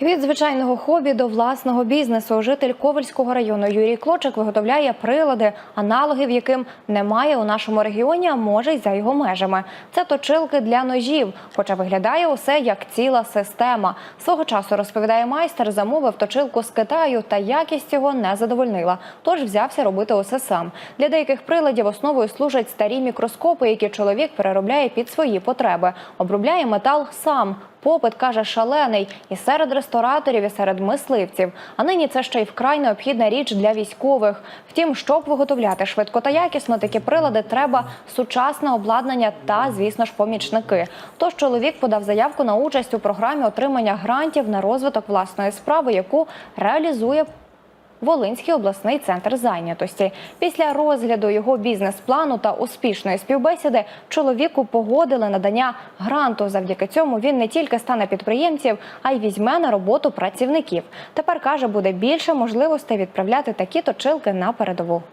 Від звичайного хобі до власного бізнесу житель Ковальського району Юрій Клочик виготовляє прилади, аналогів яким немає у нашому регіоні, а може й за його межами. Це точилки для ножів, хоча виглядає усе як ціла система. Свого часу розповідає майстер, замовив точилку з Китаю, та якість його не задовольнила. Тож взявся робити усе сам. Для деяких приладів основою служать старі мікроскопи, які чоловік переробляє під свої потреби. Обробляє метал сам. Попит каже шалений і серед рестораторів, і серед мисливців. А нині це ще й вкрай необхідна річ для військових. Втім, щоб виготовляти швидко та якісно такі прилади, треба сучасне обладнання та, звісно ж, помічники. Тож чоловік подав заявку на участь у програмі отримання грантів на розвиток власної справи, яку реалізує Волинський обласний центр зайнятості. Після розгляду його бізнес-плану та успішної співбесіди чоловіку погодили надання гранту. Завдяки цьому він не тільки стане підприємців, а й візьме на роботу працівників. Тепер каже, буде більше можливостей відправляти такі точилки на передову.